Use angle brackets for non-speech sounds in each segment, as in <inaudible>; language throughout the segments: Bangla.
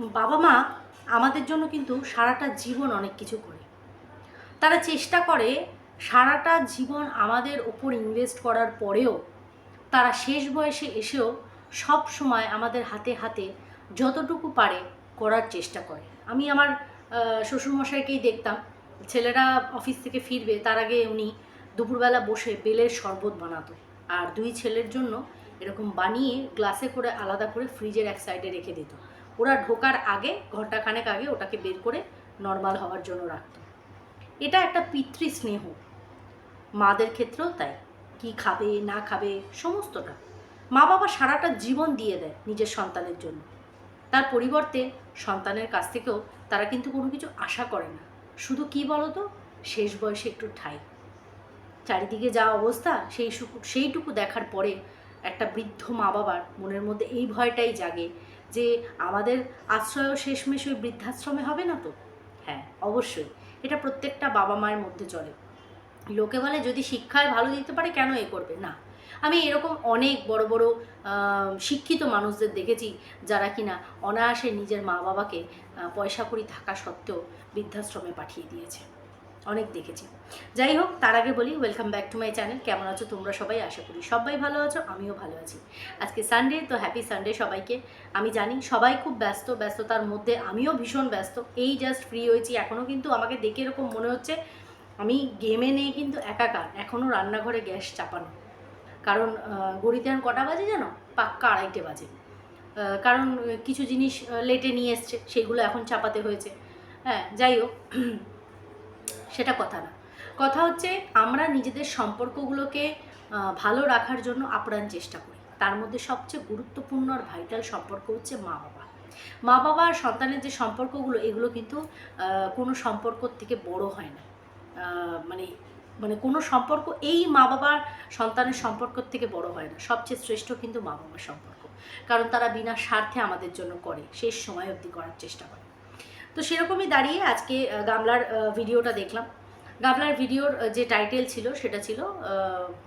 বাবা মা আমাদের জন্য কিন্তু সারাটা জীবন অনেক কিছু করে। তারা চেষ্টা করে সারাটা জীবন আমাদের ওপর ইনভেস্ট করার পরেও তারা শেষ বয়সে এসেও সব সময় আমাদের হাতে হাতে যতটুকু পারে করার চেষ্টা করে। আমি আমার শ্বশুরমশাইকেই দেখতাম, ছেলেরা অফিস থেকে ফিরবে তার আগে উনি দুপুরবেলা বসে বেলের শরবত বানাতো। আর দুই ছেলের জন্য এরকম বানিয়ে গ্লাসে করে আলাদা করে ফ্রিজের এক সাইডে রেখে দিত। ওরা ঢোকার আগে ঘন্টাখানেক আগে ওটাকে বের করে নর্মাল হওয়ার জন্য রাখতো। এটা একটা পিতৃ স্নেহ মাদের ক্ষেত্রেও তাই। কি খাবে, না খাবে, সমস্তটা। মা বাবা সারাটা জীবন দিয়ে দেয় নিজের সন্তানের জন্য। তার পরিবর্তে সন্তানের কাছ থেকেও তারা কিন্তু কোনো কিছু আশা করে না। শুধু কি বলো তো শেষ বয়সে একটু ঠাই। চারিদিকে যা অবস্থা, সেই সেইটুকু দেখার পরে একটা বৃদ্ধ মা বাবার মনের মধ্যে এই ভয়টাই জাগে যে আমাদের আশ্রয়ও শেষমেশ ওই বৃদ্ধাশ্রমে হবে না তো? হ্যাঁ অবশ্যই। এটা প্রত্যেকটা বাবা মায়ের মধ্যে চলে। লোকে বলে, যদি শিক্ষায় ভালো দিতে পারে, কেন এ করবে? না। আমি এরকম অনেক বড় বড় শিক্ষিত মানুষদের দেখেছি যারা কিনা অনায়াসে নিজের মা বাবাকে পয়সা কড়ি থাকা সত্ত্বেও বৃদ্ধাশ্রমে পাঠিয়ে দিয়েছে। অনেক দেখেছি। যাই হোক, তার আগে বলি welcome back to my channel কেমন আছো তোমরা সবাই? আশা করি সবাই ভালো আছো, আমিও ভালো আছি। আজকে সানডে তো হ্যাপি সানডে সবাইকে। আমি জানি সবাই খুব ব্যস্ত, ব্যস্ততার মধ্যে আমিও ভীষণ ব্যস্ত। এই জাস্ট ফ্রি হয়েছি। এখনও কিন্তু আমাকে দেখে এরকম মনে হচ্ছে আমি গেমে নেই কিন্তু একাকার। এখনও রান্নাঘরে গ্যাস চাপানো। কারণ ঘড়িতে এখন কটা বাজে জানো? পাক্কা আড়াইটে বাজে। কারণ, কিছু জিনিস লেটে নিয়ে এসছে। সেগুলো এখন চাপাতে হয়েছে। হ্যাঁ যাই হোক। সেটা কথা না। কথা হচ্ছে আমরা নিজেদের সম্পর্কগুলোকে ভালো রাখার জন্য আপ্রাণ চেষ্টা করি। তার মধ্যে সবচেয়ে গুরুত্বপূর্ণ আর ভাইটাল সম্পর্ক হচ্ছে মা বাবা। মা বাবা আর সন্তানের যে সম্পর্কগুলো, এগুলো কিন্তু কোনো সম্পর্কর থেকে বড় হয় না। মানে মানে কোনো সম্পর্ক, এই মা বাবার সন্তানের সম্পর্ক থেকে বড় হয় না। সবচেয়ে শ্রেষ্ঠ কিন্তু মা বাবার সম্পর্ক। কারণ তারা বিনা স্বার্থে আমাদের জন্য করে, শেষ সময় অবধি করার চেষ্টা করে। তো সেরকমই দাঁড়িয়ে আজকে গামলার ভিডিওটা দেখলাম। গামলার ভিডিওর যে টাইটেল ছিল সেটা ছিল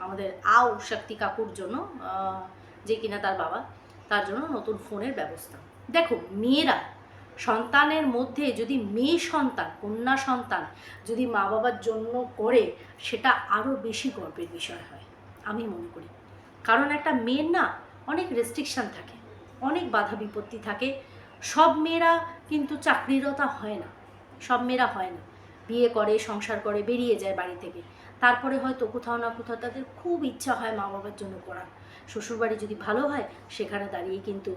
আমাদের আও শক্তি কাকুর জন্য যে কিনা তার বাবা, তার জন্য নতুন ফোনের ব্যবস্থা। দেখো, মেয়েরা, সন্তানের মধ্যে যদি মেয়ে সন্তান, কন্যা সন্তান যদি মা বাবার জন্য করে, সেটা আরও বেশি গর্বের বিষয় হয়, আমি মনে করি। কারণ একটা মেয়ের না অনেক রেস্ট্রিকশান থাকে, অনেক বাধা বিপত্তি থাকে। সব মেয়েরা কিন্তু চাকরিরতা হয় না। সব মেয়েরা হয় না। বিয়ে করে, সংসার করে, বেরিয়ে যায় বাড়ি থেকে। তারপরে হয়তো কোথাও না কোথাও তাদের খুব ইচ্ছা হয় মা বাবার জন্য করার। শ্বশুরবাড়ি যদি ভালো হয়, সেখানে দাঁড়িয়ে কিন্তু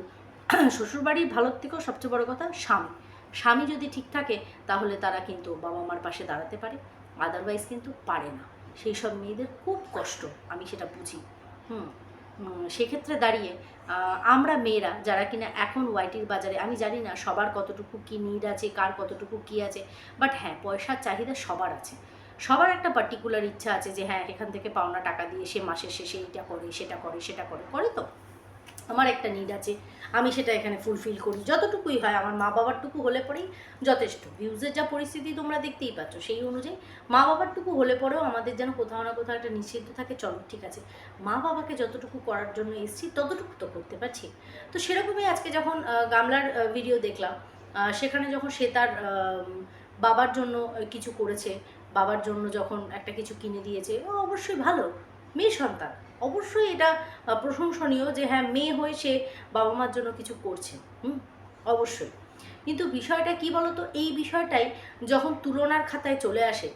<clears throat> শ্বশুরবাড়ির ভালোর থেকেও সবচেয়ে বড় কথা স্বামী। স্বামী যদি ঠিক থাকে, তাহলে তারা কিন্তু বাবা মার পাশে দাঁড়াতে পারে। আদারওয়াইজ কিন্তু পারে না। সেই সব মেয়েদের খুব কষ্ট, আমি সেটা বুঝি। হুম। সেক্ষেত্রে দাঁড়িয়ে আমরা মেয়েরা যারা কিনা এখন ওয়াইটির বাজারে, আমি জানি না সবার কতটুকু কী নিড আছে, কার কতটুকু কী আছে বাট হ্যাঁ পয়সার চাহিদা সবার আছে। সবার একটা পার্টিকুলার ইচ্ছা আছে যে হ্যাঁ এখান থেকে পাওনা টাকা দিয়ে সে মাসের শেষে এইটা করে, সেটা করে সেটা করে করে তো? আমার একটা নিড আছে। আমি সেটা এখানে ফুলফিল করি। যতটুকুই হয় আমার মা বাবারটুকু হলে পরেই যথেষ্ট। ভিউজের যা পরিস্থিতি তোমরা দেখতেই পাচ্ছ, সেই অনুযায়ী মা বাবারটুকু হলে পরেও আমাদের যেন কোথাও না কোথাও একটা নিষিদ্ধ থাকে, চলো ঠিক আছে। মা বাবাকে যতটুকু করার জন্য এসেছি, ততটুকু তো করতে পারছি। তো সেরকমই আজকে যখন গামলার ভিডিও দেখলাম সেখানে যখন সে তার বাবার জন্য কিছু করেছে, বাবার জন্য যখন একটা কিছু কিনে দিয়েছে, ও অবশ্যই ভালো। মেয়ে সন্তান। অবশ্যই এটা প্রশংসনীয় যে হ্যাঁ মেয়ে হয়ে সে বাবা মার জন্য কিছু করছে। হুম? অবশ্যই। কিন্তু বিষয়টা কি বলতো? এই বিষয়টাই যখন তুলনার খাতায় চলে আসে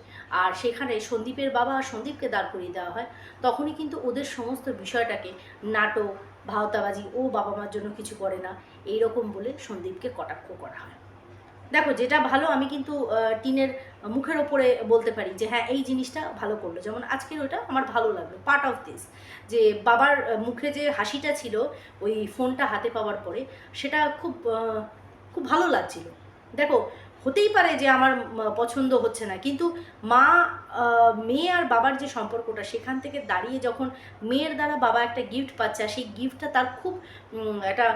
আর সেখানে সন্দীপের বাবা আর সন্দীপকে দাঁড় করিয়ে দেওয়া হয়, তখনই কিন্তু ওদের সমস্ত বিষয়টাকে নাটক, ভাওতাবাজি, ও বাবা মার জন্য কিছু করে না এই রকম বলে সন্দীপকে কটাক্ষ করা হয়। দেখো, যেটা ভালো আমি কিন্তু টিনের মুখের ওপরে বলতে পারি যে হ্যাঁ এই জিনিসটা ভালো করল। যেমন আজকের ওটা আমার ভালো লাগল পার্ট অফ দিস যে বাবার মুখে যে হাসিটা ছিল, ওই ফোনটা হাতে পাওয়ার পরে, সেটা খুব খুব ভালো লাগছিল। দেখো হতেই পারে যে আমার পছন্দ হচ্ছে না। কিন্তু মা মেয়ে আর বাবার যে সম্পর্কটা, সেখান থেকে দাঁড়িয়ে যখন মেয়ের দ্বারা বাবা একটা গিফট পাচ্ছে, আর সেই গিফটটা তার খুব একটা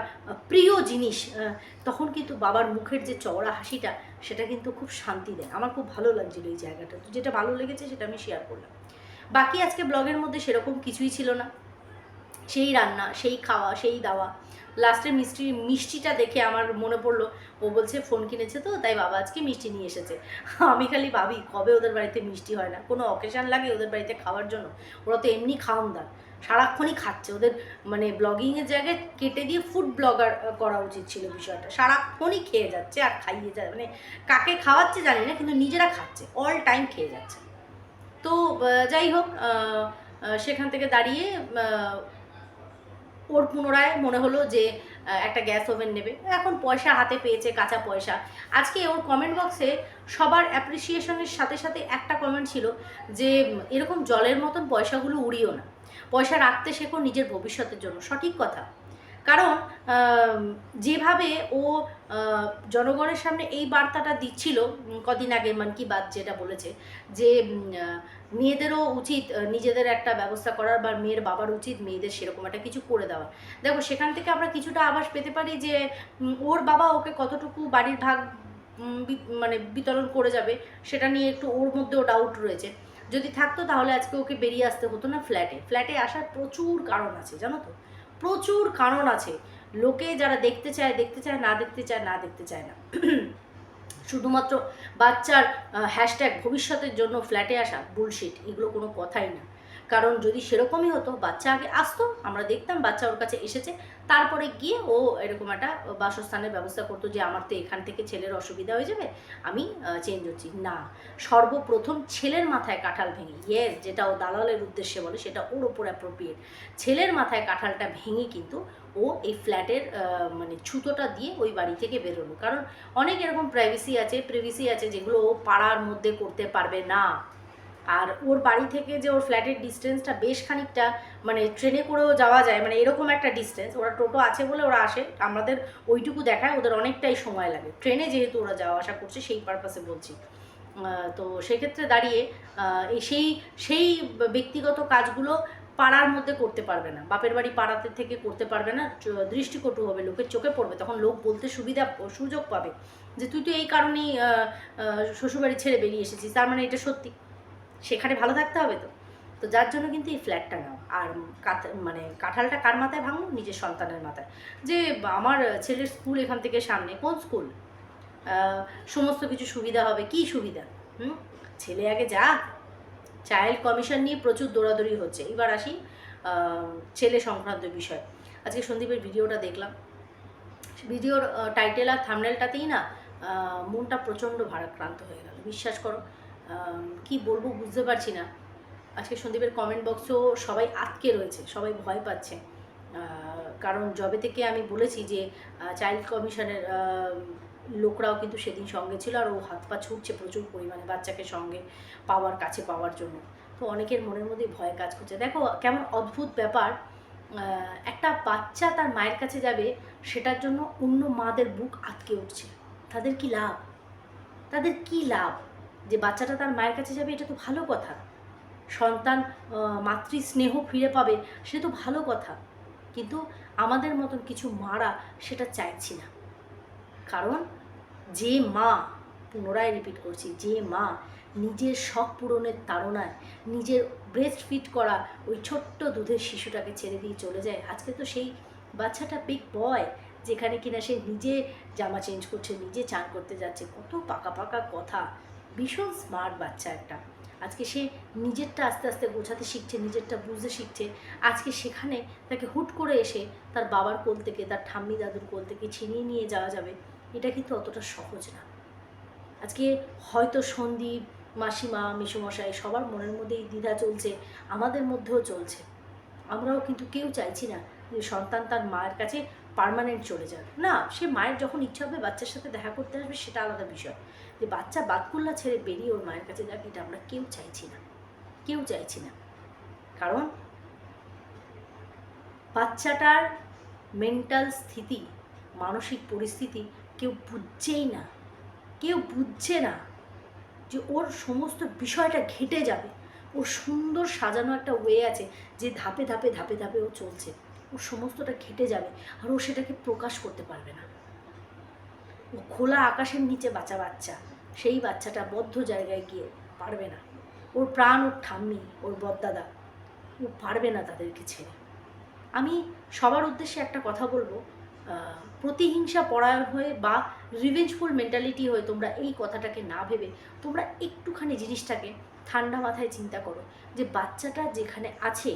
প্রিয় জিনিস তখন কিন্তু বাবার মুখের যে চওড়া হাসিটা, সেটা কিন্তু খুব শান্তি দেয়। আমার খুব ভালো লাগছিল এই জায়গাটা। তো যেটা ভালো লেগেছে, সেটা আমি শেয়ার করলাম। বাকি আজকে ব্লগের মধ্যে সেরকম কিছুই ছিল না। সেই রান্না, সেই খাওয়া, সেই দাওয়া লাস্টে মিষ্টি, মিষ্টিটা দেখে আমার মনে পড়ল, ও বলছে, ফোন কিনেছে তো, তাই বাবা আজকে মিষ্টি নিয়ে এসেছে। <laughs> আমি খালি ভাবি, কবে ওদের বাড়িতে মিষ্টি হয় না? কোনো অকেশান লাগে ওদের বাড়িতে খাওয়ার জন্য? ওরা তো এমনি খাওয়ানদার সারাক্ষণই খাচ্ছে। ওদের মানে ব্লগিংয়ের জায়গায় কেটে দিয়ে ফুড ব্লগার করা উচিত ছিল বিষয়টা। সারাক্ষণই খেয়ে যাচ্ছে আর খাইয়ে যায়। মানে কাকে খাওয়াচ্ছে জানি না, কিন্তু নিজেরা খাচ্ছে। অল টাইম খেয়ে যাচ্ছে। তো যাই হোক সেখান থেকে দাঁড়িয়ে ওর পুনরায় মনে হলো যে একটা গ্যাস ওভেন নেবে। এখন পয়সা হাতে পেয়েছে, কাঁচা পয়সা। আজকে ওর কমেন্ট বক্সে সবার অ্যাপ্রিসিয়েশনের সাথে সাথে একটা কমেন্ট ছিল যে, এরকম জলের মতন পয়সাগুলো উড়িও না। পয়সা রাখতে শেখো নিজের ভবিষ্যতের জন্য। সঠিক কথা। কারণ যেভাবে ও জনগণের সামনে এই বার্তাটা দিচ্ছিল কদিন আগে মন কি বাত যেটা বলেছে, যে মেয়েদেরও উচিত নিজেদের একটা ব্যবস্থা করার বা মেয়ের বাবার উচিত মেয়েদের সেরকম একটা কিছু করে দেওয়া। দেখো, সেখান থেকে আমরা কিছুটা আভাস পেতে পারি যে ওর বাবা ওকে কতটুকু বাড়ির ভাগ মানে বিতরণ করে যাবে, সেটা নিয়ে একটু ওর মধ্যেও ডাউট রয়েছে। যদি থাকতো তাহলে আজকে ওকে বেরিয়ে আসতে হতো না ফ্ল্যাটে ফ্ল্যাটে আসার প্রচুর কারণ আছে, জানো তো? প্রচুর কারণ আছে। লোকে যারা দেখতে চায় দেখতে চায়, না দেখতে চায়, না দেখতে চায় না। <clears throat> শুধুমাত্র বাচ্চার হ্যাশট্যাগ ভবিষ্যতের জন্য ফ্ল্যাটে আসা বুলশিট এগুলো কোনো কথাই না। কারণ যদি সেরকমই হতো, বাচ্চা আগে আসতো, আমরা দেখতাম বাচ্চা ওর কাছে এসেছে, তারপরে গিয়ে ও এরকম একটা বাসস্থানের ব্যবস্থা করতো যে আমার তো এখান থেকে ছেলের অসুবিধা হয়ে যাবে, আমি চেঞ্জ হচ্ছি। না, সর্বপ্রথম ছেলের মাথায় কাঁঠাল ভেঙে ইয়েস যেটা ও দালালের উদ্দেশ্যে বলে, সেটা ওর ওপর অ্যাপ্রোপ্রিয়েট ছেলের মাথায় কাঁঠালটা ভেঙে কিন্তু ও এই ফ্ল্যাটের মানে ছুতোটা দিয়ে ওই বাড়ি থেকে বেরোলো। কারণ অনেক এরকম প্রাইভেসি আছে প্রিভিসি আছে যেগুলো ও পাড়ার মধ্যে করতে পারবে না। আর ওর বাড়ি থেকে যে ওর ফ্ল্যাটের ডিস্টেন্সটা বেশ খানিকটা মানে ট্রেনে করেও যাওয়া যায় মানে এরকম একটা ডিস্টেন্স ওরা টোটো আছে বলে ওরা আসে, আমাদের ওইটুকু দেখায়, ওদের অনেকটাই সময় লাগে। ট্রেনে যেহেতু ওরা যাওয়া আসা করছে, সেই পারপাসে বলছি। তো সেক্ষেত্রে দাঁড়িয়ে সেই সেই ব্যক্তিগত কাজগুলো পাড়ার মধ্যে করতে পারবে না। বাপের বাড়ি পাড়াতে থেকে করতে পারবে না দৃষ্টিকটু হবে, লোকের চোখে পড়বে, তখন লোক বলতে সুবিধা, সুযোগ পাবে যে, তুই তো এই কারণেই শ্বশুরবাড়ি ছেড়ে বেরিয়ে এসেছিস, তার মানে এটা সত্যি। সেখানে ভালো থাকতে হবে তো। তো যার জন্য কিন্তু এই ফ্ল্যাটটা নাও। আর মানে কাঁঠালটা কার মাথায় ভাঙলো নিজের সন্তানের মাথায়। যে আমার ছেলের স্কুল এখান থেকে সামনে কোন স্কুল সমস্ত কিছু সুবিধা হবে। কি সুবিধা? হুম? ছেলে আগে যা। চাইল্ড কমিশন নিয়ে প্রচুর দৌড়াদৌড়ি হচ্ছে। এবার আসি ছেলে সংক্রান্ত বিষয়। আজকে সন্দীপের ভিডিওটা দেখলাম। ভিডিওর টাইটেল আর থামনেলটাতেই না মনটা প্রচণ্ড ভারাক্রান্ত হয়ে গেল। বিশ্বাস করো কি বলব বুঝতে পারছি না। আজকে সন্দীপের কমেন্ট বক্সও সবাই আটকে রয়েছে, সবাই ভয় পাচ্ছে। কারণ জবে থেকে আমি বলেছি যে চাইল্ড কমিশনের লোকরাও কিন্তু সেদিন সঙ্গে ছিল আর ও হাত পা ছুটছে প্রচুর পরিমাণে বাচ্চাকে সঙ্গে পাওয়ার, কাছে পাওয়ার জন্য। তো অনেকের মনের মধ্যে ভয় কাজ করছে। দেখো, কেমন অদ্ভুত ব্যাপার একটা বাচ্চা তার মায়ের কাছে যাবে, সেটার জন্য অন্য মাদের বুক আটকে উঠছে। তাদের কি লাভ? তাদের কি লাভ? যে বাচ্চাটা তার মায়ের কাছে যাবে এটা তো ভালো কথা। সন্তান আহ, মাতৃ স্নেহ ফিরে পাবে সে তো ভালো কথা। কিন্তু আমাদের মতন কিছু মারা সেটা চাইছি না। কারণ যে মা পুনরায় রিপিট করছি যে মা নিজের শখ পূরণের তাড়নায় নিজের ব্রেস্ট ফিট করা ওই ছোট্ট দুধের শিশুটাকে ছেড়ে দিয়ে চলে যায়। আজকে তো সেই বাচ্চাটা বিগ বয় যেখানে কিনা সে নিজে জামা চেঞ্জ করছে নিজে চান করতে যাচ্ছে। কত পাকা পাকা কথা। ভীষণ স্মার্ট বাচ্চা একটা। আজকে সে নিজেরটা আস্তে আস্তে গোছাতে শিখছে, নিজেরটা বুঝতে শিখছে। আজকে সেখানে তাকে হুট করে এসে তার বাবার কোল থেকে, তার ঠাম্মি দাদুর কোল থেকে ছিনিয়ে নিয়ে যাওয়া যাবে, এটা কিন্তু অতটা সহজ না। আজকে হয়তো সন্দীপ, মাসিমা, মিশুমশাই সবার মনের মধ্যে এই দ্বিধা চলছে, আমাদের মধ্যেও চলছে। আমরাও কিন্তু কেউ চাইছি না যে সন্তান তার মায়ের কাছে পার্মানেন্ট চলে যাক। না, সে মায়ের যখন ইচ্ছা হবে বাচ্চার সাথে দেখা করতে আসবে, সেটা আলাদা বিষয়। যে বাচ্চা বাতকুল্লা ছেড়ে বেরিয়ে ওর মায়ের কাছে যাক এটা আমরা কেউ চাইছি না। কেউ চাইছি না। কারণ বাচ্চাটার মেন্টাল স্থিতি, মানসিক পরিস্থিতি কেউ বুঝছেই না। কেউ বুঝছে না যে ওর সমস্ত বিষয়টা ঘেটে যাবে। ওর সুন্দর সাজানো একটা ওয়ে আছে যে ধাপে ধাপে ধাপে ধাপে ও চলছে। ওর সমস্তটা ঘেটে যাবে আর ও সেটাকে প্রকাশ করতে পারবে না। খোলা আকাশের নিচে বাচ্চা বাচ্চা, সেই বাচ্চাটা বদ্ধ জায়গায় গিয়ে পারবে না। ওর প্রাণ, ওর ঠাম্মি, ওর বদ্দাদা, ও পারবে না তাদেরকে ছেড়ে। আমি সবার উদ্দেশ্যে একটা কথা বলব প্রতিহিংসা পরায়ণ হয়ে বা রিভেঞ্জফুল মেন্টালিটি হয়ে তোমরা এই কথাটাকে না ভেবে তোমরা একটুখানি জিনিসটাকে ঠান্ডা মাথায় চিন্তা করো যে বাচ্চাটা যেখানে আছে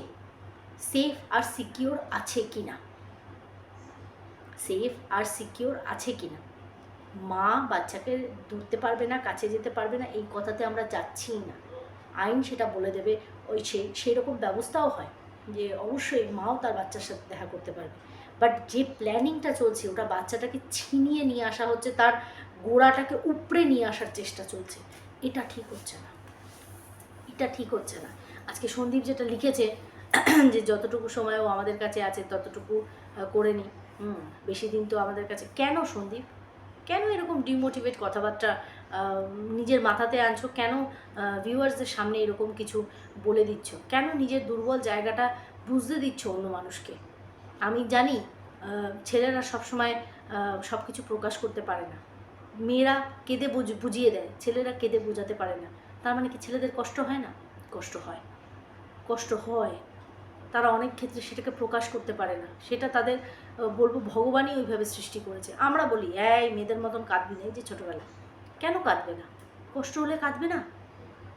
সেফ আর সিকিওর আছে কি না সেফ আর সিকিওর আছে কি না মা বাচ্চাকে ধরতে পারবে না, কাছে যেতে পারবে না, এই কথাতে আমরা যাচ্ছিই না। আইন সেটা বলে দেবে, ওই সেই সেই রকম ব্যবস্থাও হয় যে অবশ্যই মাও তার বাচ্চার সাথে দেখা করতে পারবে। বাট যে প্ল্যানিংটা চলছে, ওটা বাচ্চাটাকে ছিনিয়ে নিয়ে আসা হচ্ছে, তার গোড়াটাকে উপড়ে নিয়ে আসার চেষ্টা চলছে, এটা ঠিক হচ্ছে না। এটা ঠিক হচ্ছে না। আজকে সন্দীপ যেটা লিখেছে, যে যতটুকু সময় ও আমাদের কাছে আছে, ততটুকু করে নি। হুম, বেশি দিন তো আমাদের কাছে, কেন সন্দীপ? কেন এরকম ডিমোটিভেট কথাবার্তা নিজের মাথাতে আনছো? কেন ভিউয়ার্সদের সামনে এরকম কিছু বলে দিচ্ছ? কেন নিজের দুর্বল জায়গাটা বুঝতে দিচ্ছ অন্য মানুষকে? আমি জানি ছেলেরা সবসময় সব কিছু প্রকাশ করতে পারে না। মেয়েরা কেঁদে বুঝ- বুঝিয়ে দেয়, ছেলেরা কেঁদে বোঝাতে পারে না। তার মানে কি ছেলেদের কষ্ট হয় না? কষ্ট হয়। কষ্ট হয়। তারা অনেক ক্ষেত্রে সেটাকে প্রকাশ করতে পারে না। সেটা তাদের বলব ভগবানই ওইভাবে সৃষ্টি করেছে। আমরা বলি, এই মেয়েদের মতন কাঁদবি না, এই যে ছোটোবেলা কেন কাঁদবে না? কষ্ট হলে কাঁদবে না?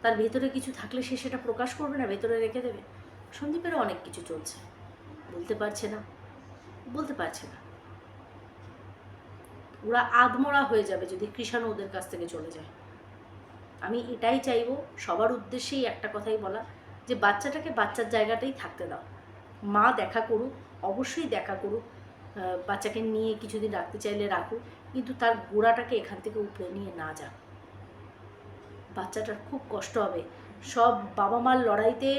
তার ভেতরে কিছু থাকলে সে সেটা প্রকাশ করবে না, ভেতরে রেখে দেবে? সন্দীপেরও অনেক কিছু চলছে। বলতে পারছে না। বলতে পারছে না। ওরা আধমরা হয়ে যাবে যদি কৃষাণু ওদের কাছ থেকে চলে যায়। আমি এটাই চাইব, সবার উদ্দেশ্যেই একটা কথাই বলা। যে বাচ্চাটাকে বাচ্চার জায়গাটাই থাকতে দাও। মা দেখা করুক, অবশ্যই দেখা করুক বাচ্চাকে নিয়ে কিছুদিন রাখতে চাইলে রাখুক, কিন্তু তার গোড়াটাকে এখান থেকে উপরে নিয়ে না যাক। বাচ্চাটার খুব কষ্ট হবে। সব বাবা মার লড়াইতে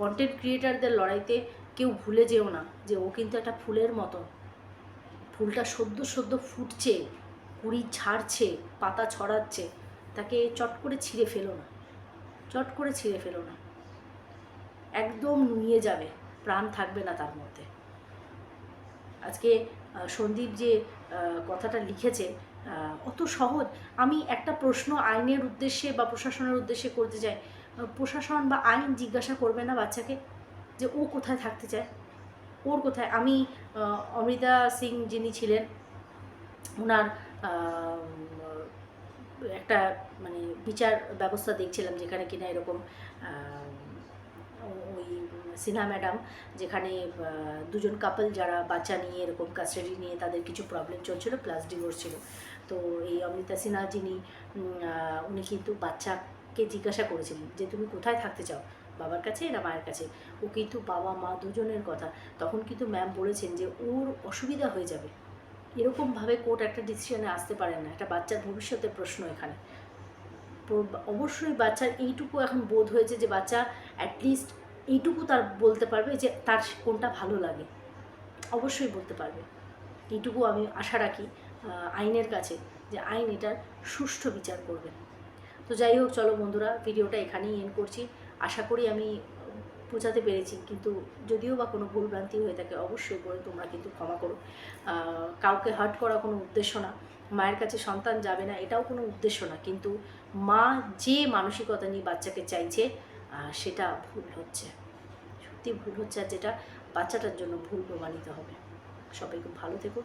কন্টেন্ট ক্রিয়েটারদের লড়াইতে কেউ ভুলে যেও না যে ও কিন্তু একটা ফুলের মতন ফুলটা সদ্য সদ্য ফুটছে, কুড়ি ছাড়ছে পাতা ছড়াচ্ছে, তাকে চট করে ছিঁড়ে ফেলো না। চট করে ছিঁড়ে ফেলো না। একদম নুয়ে যাবে, প্রাণ থাকবে না তার মধ্যে। আজকে সন্দীপ যে কথাটা লিখেছে অত সহজ। আমি একটা প্রশ্ন আইনের উদ্দেশ্যে বা প্রশাসনের উদ্দেশ্যে করতে চাই। প্রশাসন বা আইন জিজ্ঞাসা করবে না বাচ্চাকে যে ও কোথায় থাকতে চায়? ওর কোথায়? আমি অমৃতা সিং যিনি ছিলেন ওনার একটা মানে বিচার ব্যবস্থা দেখছিলাম যেখানে কিনা এরকম ওই সিনহা ম্যাডাম যেখানে দুজন কাপল যারা বাচ্চা নিয়ে এরকম কাস্টাডি নিয়ে তাদের কিছু প্রবলেম চলছিল প্লাস ডিভোর্স ছিল। তো এই অমৃতা সিনহা যিনি উনি কিন্তু বাচ্চাকে জিজ্ঞাসা করেছিলেন যে তুমি কোথায় থাকতে চাও? বাবার কাছে না মায়ের কাছে? ও কিন্তু বাবা মা দুজনের কথা। তখন কিন্তু ম্যাম বলেছেন যে ওর অসুবিধা হয়ে যাবে। এরকমভাবে কোর্ট একটা ডিসিশনে আসতে পারে না। একটা বাচ্চার ভবিষ্যতের প্রশ্ন এখানে। অবশ্যই বাচ্চার এইটুকু এখন বোধ হয়েছে যে বাচ্চা অ্যাটলিস্ট এইটুকু তার বলতে পারবে যে তার কোনটা ভালো লাগে। অবশ্যই বলতে পারবে। এইটুকু আমি আশা রাখি আইনের কাছে যে আইন এটার সুষ্ঠু বিচার করবে। তো যাই হোক, চলো বন্ধুরা, ভিডিওটা এখানেই এন্ড করছি। আশা করি আমি বোঝাতে পেরেছি, কিন্তু যদিও বা কোনো ভুলভ্রান্তি হয়ে থাকে, অবশ্যই করে তোমরা কিন্তু ক্ষমা করো। কাউকে হার্ট করা কোনো উদ্দেশ্য না। মায়ের কাছে সন্তান যাবে না, এটাও কোনো উদ্দেশ্য না, কিন্তু মা যে মানসিকতা নিয়ে বাচ্চাকে চাইছে সেটা ভুল হচ্ছে। সত্যি ভুল হচ্ছে আর যেটা বাচ্চাটার জন্য ভুল প্রমাণিত হবে। সবাই খুব ভালো থেকো।